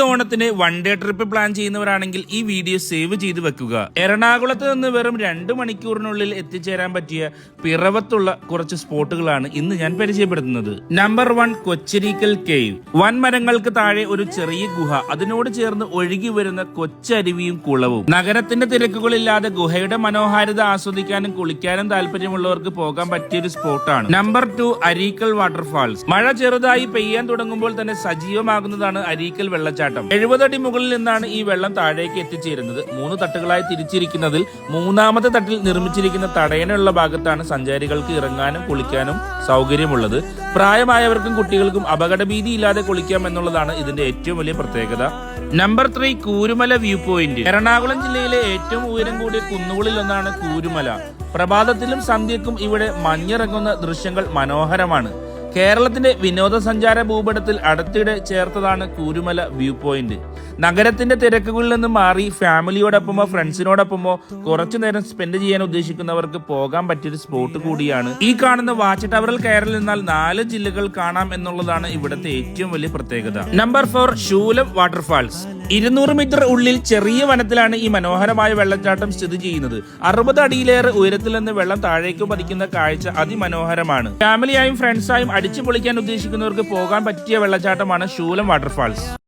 ഓണത്തിന് one day trip plan ചെയ്യുന്നവരാണെങ്കിൽ ഈ വീഡിയോ സേവ് ചെയ്ത് വെക്കുക. എറണാകുളത്ത് നിന്ന് വെറും രണ്ട് മണിക്കൂറിനുള്ളിൽ എത്തിച്ചേരാൻ പറ്റിയ പിറവത്തുള്ള കുറച്ച് സ്പോട്ടുകളാണ് ഇന്ന് ഞാൻ പരിചയപ്പെടുത്തുന്നത്. നമ്പർ വൺ കൊച്ചരിക്കൽ കേവ് വൻമരങ്ങൾക്ക് താഴെ ഒരു ചെറിയ ഗുഹ. അതിനോട് ചേർന്ന് ഒഴുകി വരുന്ന കൊച്ചരുവിയും കുളവും. നഗരത്തിന്റെ തിരക്കുകളില്ലാതെ ഗുഹയുടെ മനോഹാരിത ആസ്വദിക്കാനും കുളിക്കാനും താല്പര്യമുള്ളവർക്ക് പോകാൻ പറ്റിയൊരു സ്പോട്ടാണ്. നമ്പർ ടു അരീക്കൽ വാട്ടർഫാൾസ് മഴ ചെറുതായി പെയ്യാൻ തുടങ്ങുമ്പോൾ തന്നെ സജീവമാകുന്നതാണ് അരീക്കൽ വെള്ളച്ചാട്ടം. എഴുപത് എഴുപതടി മുകളിൽ നിന്നാണ് ഈ വെള്ളം താഴേക്ക് എത്തിച്ചേരുന്നത്. മൂന്ന് തട്ടുകളായി തിരിച്ചിരിക്കുന്നതിൽ മൂന്നാമത്തെ തട്ടിൽ നിർമ്മിച്ചിരിക്കുന്ന തടയനുള്ള ഭാഗത്താണ് സഞ്ചാരികൾക്ക് ഇറങ്ങാനും കുളിക്കാനും സൗകര്യമുള്ളത്. പ്രായമായവർക്കും കുട്ടികൾക്കും അപകടഭീതി ഇല്ലാതെ കുളിക്കാം എന്നുള്ളതാണ് ഇതിന്റെ ഏറ്റവും വലിയ പ്രത്യേകത. Number three Koorumala view point. Ernakulam ജില്ലയിലെ ഏറ്റവും ഉയരം കൂടിയ കുന്നുകളിൽ ഒന്നാണ് കൂരുമല. പ്രഭാതത്തിലും സന്ധ്യക്കും ഇവിടെ മഞ്ഞിറങ്ങുന്ന ദൃശ്യങ്ങൾ മനോഹരമാണ്. കേരളത്തിന്റെ വിനോദസഞ്ചാര ഭൂപടത്തിൽ അടുത്തിടെ ചേർത്തതാണ് കൂരുമല വ്യൂ പോയിന്റ്. നഗരത്തിന്റെ തിരക്കുകളിൽ നിന്ന് മാറി ഫാമിലിയോടൊപ്പമോ ഫ്രണ്ട്സിനോടൊപ്പമോ കുറച്ചു നേരം സ്പെൻഡ് ചെയ്യാൻ ഉദ്ദേശിക്കുന്നവർക്ക് പോകാൻ പറ്റിയൊരു സ്പോട്ട് കൂടിയാണ്. ഈ കാണുന്ന വാച്ച് ടവറിൽ കയറി നിന്നാൽ നാല് ജില്ലകൾ കാണാം എന്നുള്ളതാണ് ഇവിടുത്തെ ഏറ്റവും വലിയ പ്രത്യേകത. Number four Shoolam waterfalls. ഇരുന്നൂറ് മീറ്റർ ഉള്ളിൽ ചെറിയ വനത്തിലാണ് ഈ മനോഹരമായ വെള്ളച്ചാട്ടം സ്ഥിതി ചെയ്യുന്നത്. അറുപത് അടിയിലേറെ ഉയരത്തിൽ നിന്ന് വെള്ളം താഴേക്ക് പതിക്കുന്ന കാഴ്ച അതിമനോഹരമാണ്. ഫാമിലിയായും ഫ്രണ്ട്സായും അടിച്ചു പൊളിക്കാൻ ഉദ്ദേശിക്കുന്നവർക്ക് പോകാൻ പറ്റിയ വെള്ളച്ചാട്ടമാണ് ശൂലം വാട്ടർഫാൾസ്